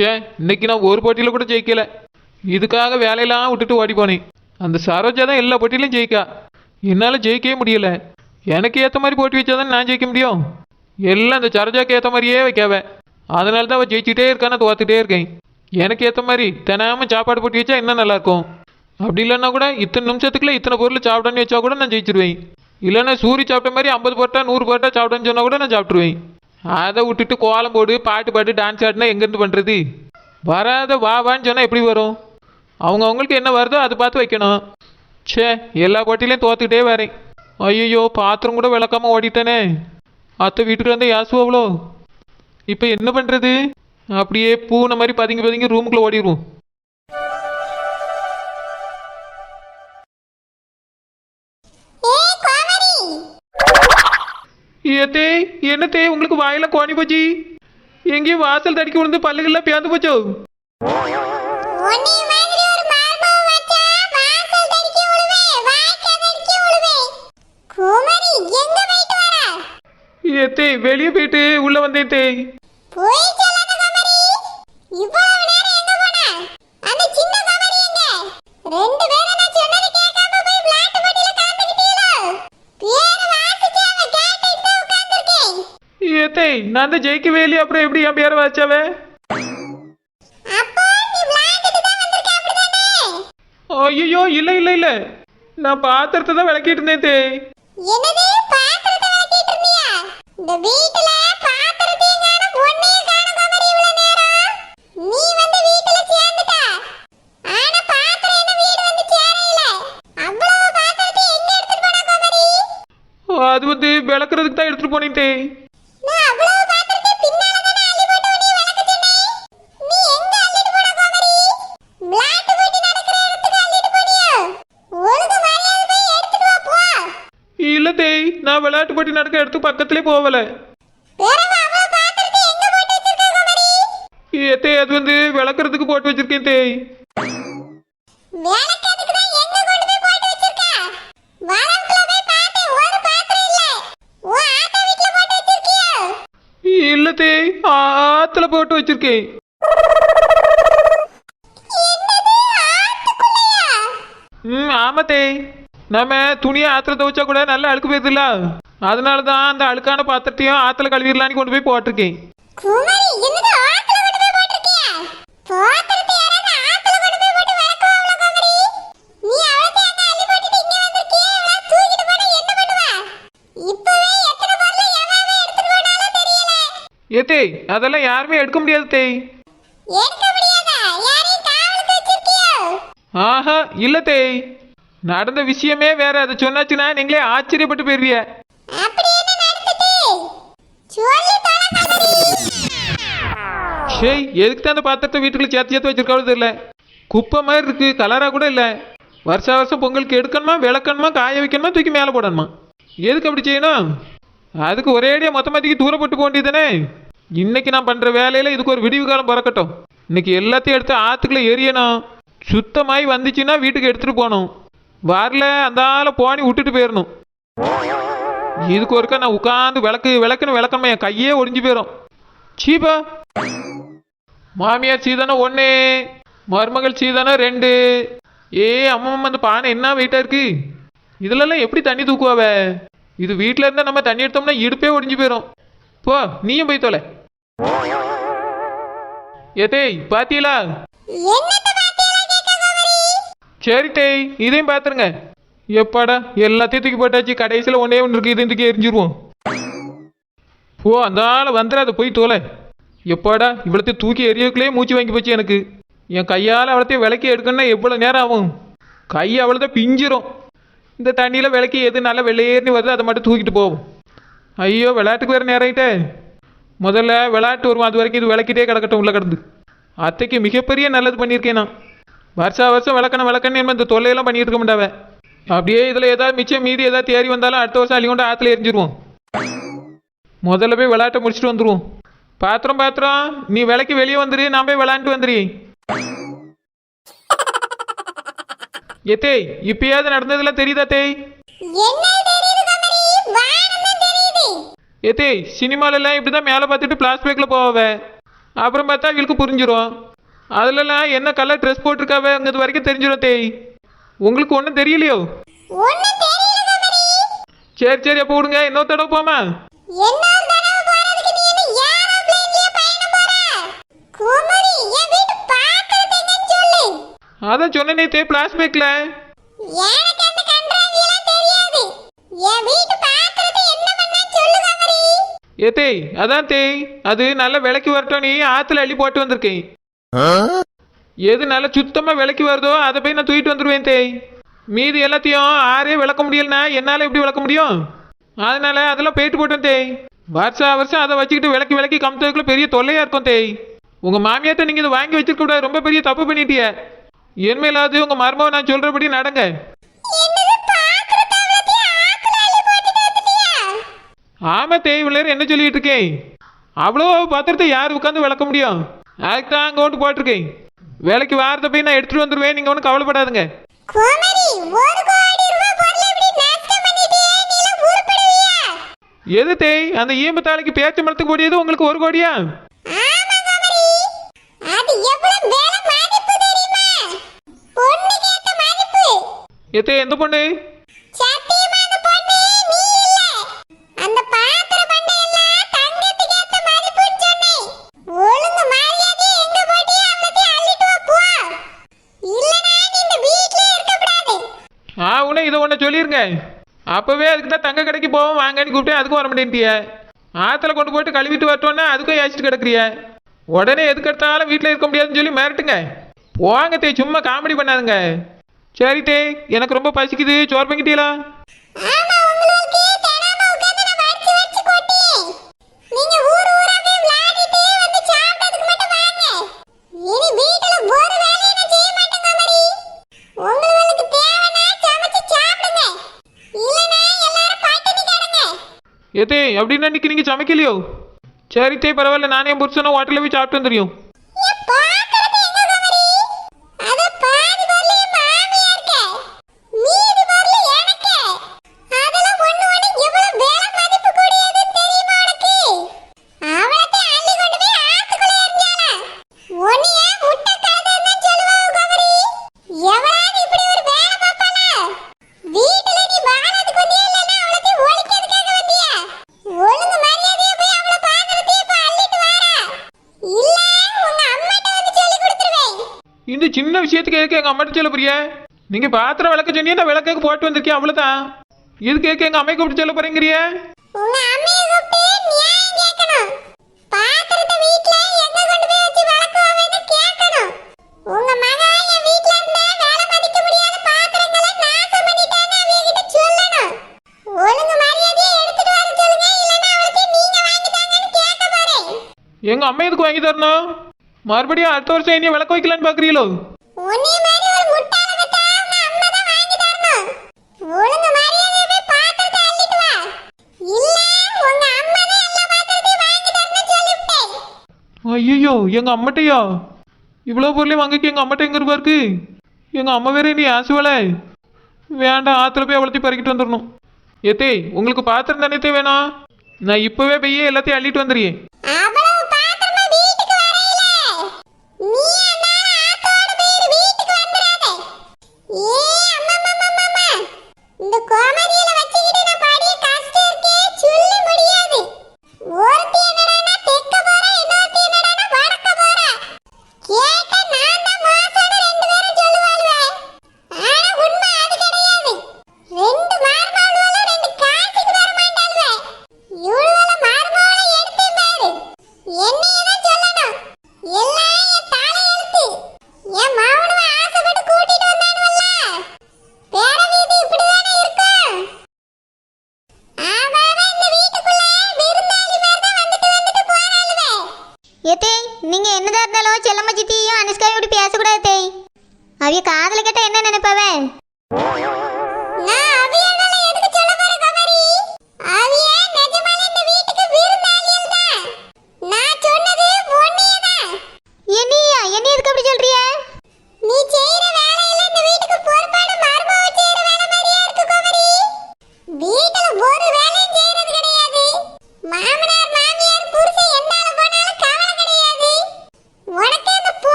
ச்சே இன்னைக்கு நான் ஒரு போட்டியில் கூட ஜெயிக்கல. இதுக்காக வேலையெல்லாம் விட்டுட்டு ஓடி போனேன் அந்த சரோஜா தான் எல்லா போட்டியிலும் ஜெயிக்கா. என்னால் ஜெயிக்கவே முடியல. எனக்கு ஏற்ற மாதிரி போட்டி வச்சா தான் நான் ஜெயிக்க முடியும்? எல்லாம் அந்த சரோஜாக்கு ஏற்ற மாதிரியே வைக்காவ. அதனால தான் அவள் ஜெயிச்சுட்டே இருக்கான்னு தோத்துட்டே இருக்கேன். எனக்கு ஏற்ற மாதிரி தினாமல் சாப்பாடு போட்டி வச்சா இன்னும் நல்லாயிருக்கும் அப்படி இல்லைன்னா கூட இத்தனை நிமிஷத்துக்குள்ள இத்தனை பொருள் சாப்பிடன்னு வச்சா கூட நான் ஜெயிச்சிருவேன். இல்லைன்னா சூரி சாப்பிட்ட மாதிரி ஐம்பது போட்டா நூறு போட்டா சாப்பிடணும்னு சொன்னால் கூட நான் சாப்பிட்ருவேன் அதை விட்டுட்டு கோலம் போடு பாட்டு பாட்டு டான்ஸ் ஆடினா எங்கேருந்து பண்ணுறது வராத வா வான்னு சொன்னால் எப்படி வரும்? அவங்க அவங்களுக்கு என்ன வருதோ அதை பார்த்து வைக்கணும். ச்சே எல்லா போட்டிலையும் தோத்துக்கிட்டே வரேன். ஐயோ பாத்திரம் கூட விளக்காமல் ஓடிட்டேனே. அத்தை வீட்டுக்கு வந்து யாசுவாவளோ இப்போ என்ன பண்ணுறது அப்படியே பூனை மாதிரி பதுங்கி பதுங்கி ரூமுக்குள்ளே ஓடிடுவோம் ஏத்தே என்னத்தே உங்களுக்கு வாயில கோணி போச்சு? எங்கேயும் வாசல் தடிக்கி விழுந்து பல்லுகள்லாம் பேந்து போச்சோ? ஏத்தே வெளியே போயிட்டு உள்ள வந்தேன் தே போய் சொல்லாத கோமரி இவ்வளவு நேரம் எங்க போன அந்த சின்ன கோமரி எங்க ரெண்டு பேரும் நான் சொன்னதை கேட்காம போய் விளையாட்டு போட்டியில கலந்துக்கிட்டீங்களோ பேரு வாசிச்சு அவ கேட்டுட்டு தான் உட்கார்ந்திருக்கேன் ஏத்தே நான் தான் ஜெயிக்கவே இல்லையே? அப்புறம் எப்படி என் பேரை வச்சாவே தான் ஐயோ இல்லை இல்லை இல்லை. நான் பாத்திரத்தை தான் விளக்கிட்டு இருந்தேன் தே. என்னது? பாத்திரத்தை விளக்கிட்டு இருந்தியா? இந்த வீட்டுல பாத்திரத்தையும் காணும் ஒன்னையும் காணும் கோமரி இவ்வளவு நேரம் நீ வந்து வீட்டுல சேர்ந்துட்டா ஆனா பாத்திரம் என்ன வீடு வந்து சேரையில அவ்வளவு பாத்திரத்தை எங்க எடுத்துட்டு போனா கோமரி அது வந்து விளக்குறதுக்கு தான் எடுத்துட்டு போனேன் தே நான் அவ்வளவு பாத்திரத்தை பின்னால தானே அள்ளி போட்டு உன்னை விளக்க சொன்னேன் நீ எங்க அள்ளிட்டு போன கோமரி விளையாட்டு போட்டி நடக்கிற இடத்துக்கு அள்ளிட்டு போனியோ ஒழுங்கு மரியாதை போய் எடுத்துட்டு வா போ இல்லை தே விளையாட்டு போட்டி நடக்க இடத்துக்கு பக்கத்துலேயே போகல ஏத்தே அது வந்து விளக்குறதுக்கு போட்டு வச்சிருக்கேன் தே. வேலைக்காரத்துக்கு தான் எங்க கொண்டு போய் போட்டு வச்சிருக்க? வரவுக்குள்ள போய் பார்த்தேன் ஒரு பாத்திரம் இல்ல. உன் ஆத்தா வீட்ல போட்டு வச்சிருக்கியோ? இல்லை தே ஆத்துல போட்டு வச்சிருக்கேன். ம் ஆமா தே. நம்ம துணியை ஆத்துல துவைச்சா கூட நல்லா அழுக்கு போயிருதுல்ல. அதனால தான் அந்த அழுக்கான பாத்திரத்தையும் ஆத்துல கழுவிடலான்னு கொண்டு போய் போட்டிருக்கேன். தெரியல. ஏத்தே அதெல்லாம் யாருமே எடுக்க முடியாது தேய் ஆஹா இல்லை தேய் நடந்த விஷயமே வேற. அதை சொன்னாச்சுன்னா நீங்களே ஆச்சரியப்பட்டு நடந்துட்டு சொல்லி எதுக்கு தான் அந்த பாத்திரத்தை வீட்டுக்குள்ள சேர்த்து சேர்த்து வச்சிருக்காவது தெரியல. குப்பை மாதிரி இருக்கு கலராக கூட இல்லை. வருஷா வருஷம் பொங்கலுக்கு எடுக்கணுமா விளக்கணுமா காய வைக்கணுமா தூக்கி மேலே போடணுமா? எதுக்கு அப்படி செய்யணும்? அதுக்கு ஒரேடியாக மொத்தமாத்திக்கு தூரப்பட்டு போக வேண்டியதானே இன்னைக்கு நான் பண்ணுற வேலையில் இதுக்கு ஒரு விடிவு காலம் பிறக்கட்டும். இன்னைக்கு எல்லாத்தையும் எடுத்து ஆற்றுக்குள்ளே எரியணும். சுத்தமாகி வந்துச்சுன்னா வீட்டுக்கு எடுத்துகிட்டு போகணும். வரல அந்த ஆளை போனி விட்டுட்டு போயிடணும் இதுக்கு ஒருக்கா நான் உட்காந்து விளக்கு விளக்குன்னு விளக்கணுமா என் கையே ஒடிஞ்சு போயிடும் சீப்பா மாமியார் சீதானா ஒன்று மருமகள் சீதானா ரெண்டு. ஏ அம்மம்மா அந்த பானை என்ன வெயிட்டாக இருக்கு? இதுலலாம் எப்படி தண்ணி தூக்குவாவ? இது வீட்டில் இருந்தால் நம்ம தண்ணி எடுத்தோம்னா இடுப்பே ஒடிஞ்சு போயிடும் போ நீயும் போய் தொலை. ஏத்தேய் பாத்தீங்களா? சரி டேய் இதையும் பார்த்துருங்க எப்பாடா? எல்லாத்தையும் தூக்கி போட்டாச்சு. கடைசியில் ஒன்றே ஒன்று இருக்கு. இதுக்கு எரிஞ்சிருவோம். ஓ அந்த ஆள் வந்துடாத. போய் தோலை. எப்பாடா? இவ்வளோத்தையும் தூக்கி எரியக்குள்ளே மூச்சு வாங்கி போச்சு எனக்கு. என் கையால் அவ்வளோத்தையும் விளக்கி எடுக்கணும்னா எவ்வளோ நேரம் ஆகும்? கை அவ்வளோதான் பிஞ்சிரும். இந்த தண்ணியில் விளக்கி எது நல்லா வெளியேறி வருதோ அதை மட்டும் தூக்கிட்டு போவோம். ஐயோ விளையாட்டுக்கு வேறு நேரம் ஆயிட்டே. முதல்ல விளையாட்டு வருவோம். அது வரைக்கும் இது விளக்கிட்டே கிடக்கட்டும் உள்ள கிடந்து. அத்தைக்கு மிகப்பெரிய நல்லது பண்ணியிருக்கேன் நான். வருஷா வருஷம் விளக்கணும் விளக்கணும் இந்த தொல்லையெல்லாம் பண்ணிட்டு இருக்க மாட்டாவே. அப்படியே இதில் ஏதாவது மிச்சம் மீதி ஏதாவது தேறி வந்தாலும் அடுத்த வருஷம் அள்ளி கொண்டு ஆற்றுல எரிஞ்சிருவோம். முதல்ல போய் விளையாட்டை முடிச்சுட்டு வந்துருவோம். பாத்திரம் பாத்திரம். நீ விலைக்கு வெளியே வந்துரு நான் போய் விளையாண்டு வந்துரு. ஏத்தேய் இப்பயாவது நடந்ததெல்லாம் தெரியுதா தேய்? ஏத்தேய் சினிமாலெல்லாம் இப்படி தான் மேலே பார்த்துட்டு பிளாஸ்பேக்கில் போவாவ அப்புறம் பார்த்தா இவளுக்கு புரிஞ்சிரும். அதுலலாம் என்ன கலர் ட்ரெஸ் போட்டிருக்காவங்கிறது வரைக்கும் தெரிஞ்சிடும் தேய். உங்களுக்கு ஒன்றும் தெரியலையோ? ஒண்ணும் தெரியல குமரி சரி சரி அப்போ விடுங்க. இன்னொரு தடவை போமா? இன்னொரு தடவை போறதுக்கு நீ என்ன ஏரோப்ளேன்லயே பயணம் போற? குமரி என் வீட்டு பாக்குறது எங்கன்னு சொல்லு. அதான் சொன்னனே தே பிளாஸ்பேக்கில் எனக்கு அந்த கன்றாவியெல்லாம் தெரியாது. என் வீட்டு பாக்குறது என்ன பண்ணான்னு சொல்லு குமரி. ஏ தேய் அதான் தேய் அது நல்ல விலைக்கு வரட்டும். நீ ஆற்றுல அள்ளி போட்டு வந்திருக்கேன். எது நல்ல சுத்தமாக விலைக்கு வருதோ அதை போய் நான் தூக்கிட்டு வந்துடுவேன் தேய். மீதி எல்லாத்தையும் ஆறே விளக்க முடியலனா என்னால் எப்படி விளக்க முடியும்? அதனால அதெல்லாம் போயிட்டு போட்டோம் தேய். வருஷம் வருஷம் அதை வச்சுக்கிட்டு விளக்கி விளக்கி கமுத்ததுக்குள்ள பெரிய தொல்லையாக இருக்கும் தேய். உங்கள் மாமியார்ட்ட நீங்கள் இதை வாங்கி வச்சிருக்க கூடாது. ரொம்ப பெரிய தப்பு பண்ணிட்டிய. இனிமேலாவது உங்கள் மருமவை நான் சொல்கிறபடி நடங்க. என்னது பாக்குறது அவ்வளோத்தையும் ஆத்துல அள்ளி போட்டுட்டு வந்துட்டியா? ஆமா தேய் விளையாட என்ன சொல்லிட்டு இருக்கேன்? அவ்வளோ பாத்திரத்தை யார் உட்காந்து விளக்க முடியும்? அதுக்கு தான் அங்கே போட்டிருக்கேன் வேலைக்கு வாரத்தை போய் நான் எடுத்துட்டு வந்துடுவேன் நீங்கள் ஒன்றும் கவலைப்படாதுங்க. எது தேய்? அந்த ஈம்பு தாளைக்கு பேச்சு மரத்துக்கு கூடியது உங்களுக்கு ஒரு கோடியா? எத்தே எந்த பொண்ணு? அப்போவே அதுக்கு தான் தங்க கடைக்கு போவோம் வாங்கன்னு கூப்பிட்டேன் அதுக்கும் வர மாட்டேன்ட்டிய. ஆற்றுல கொண்டு போயிட்டு கழுவிட்டு வரட்டோன்னா அதுக்கும் ஏசிட்டு கிடக்குறிய. உடனே எதுக்கு எடுத்தாலும் வீட்டில் இருக்க முடியாதுன்னு சொல்லி மிரட்டுங்க. போங்க தே சும்மா காமெடி பண்ணாதுங்க. சரி தே எனக்கு ரொம்ப பசிக்குது சோறு பண்ணிக்கிட்டீங்களா எதே அப்படின்னா இன்னைக்கு நீங்கள் சமைக்கலையோ? சரி தே பரவாயில்ல நானே என் ஹோட்டலில் போய் சாப்பிட்டு வந்துடும் ஏன் பார்க்கறது எங்க குமரி அத பாதி பொருள் என் மாமியாருக்கு மீதி பொருள் எனக்கு அதெல்லாம் ஒண்ணு ஒண்ணு எவ்வளவு வேலை மதிப்பு கூடியதுன்னு தெரியுமா உனக்கு அவளத்தை அள்ளி கொண்டு போய் ஆத்துக்குள்ள எறிஞ்சாலாம் உன்னைய முட்டை கழுதைன்னு சொல்லுவாங்க குமரி எவராவது இப்படி ஒரு வேலை பார்ப்பாளா வீட்டுல நீ வாழறதுக்கு வந்தியா இல்லைன்னா அவளத்தையும் ஒழிக்கிறதுக்காக வந்தியா ஒழுங்கு மரியாதையா போய் அவள பாத்திரத்தையே இப்ப அள்ளிட்டு வாரா இல்ல உங்க அம்மாட்ட வந்து சொல்லி கொடுத்துருவேன் இந்த சின்ன விஷயத்துக்கு எதுக்கு எங்கள் அம்மாட்ட சொல்ல போறிய? நீங்கள் பாத்திரம் விளக்க சொன்னீங்க நான் விளக்கு போட்டு வந்திருக்கேன் அவ்வளோதான் இதுக்கு எதுக்கு எங்கள் அம்மையை கூப்பிட்டு சொல்ல போறேங்கிறிய? எங்க அம்மா எதுக்கு வாங்கி தரணும்? மறுபடியும் அடுத்த வருஷம் என்னைய விளக்க வைக்கலான்னு சொல்லிவிட்டேன். ஐயோ எங்கள் அம்மாட்டையா? இவ்வளோ பொருளையும் வாங்கிக்க எங்கள் அம்மாட்ட எங்கே இருப்பா இருக்கு எங்கள் அம்மா வேற நீ ஆசுவலை வேண்டாம் ஆற்றுல போய் அவ்வளோத்தையும் பறிக்கிட்டு வந்துடணும். ஏத்தே உங்களுக்கு பாத்திரம் தானே வேணும் நான் இப்போவே போய் எல்லாத்தையும் அள்ளிட்டு வந்துடுறேன். அவைய காதல கேட்டா என்ன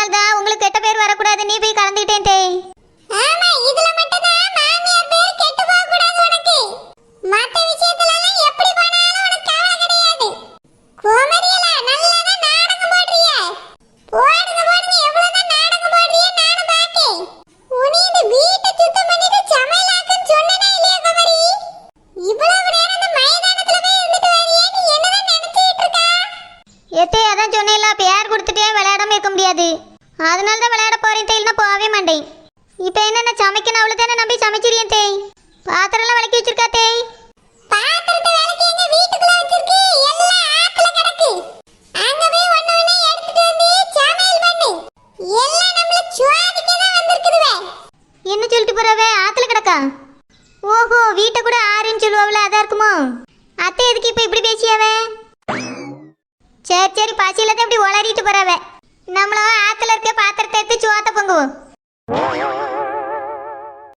அதனால தான் உங்களுக்கு கெட்ட பேர் வரக்கூடாது. நீ போய் கலந்துட்டேன்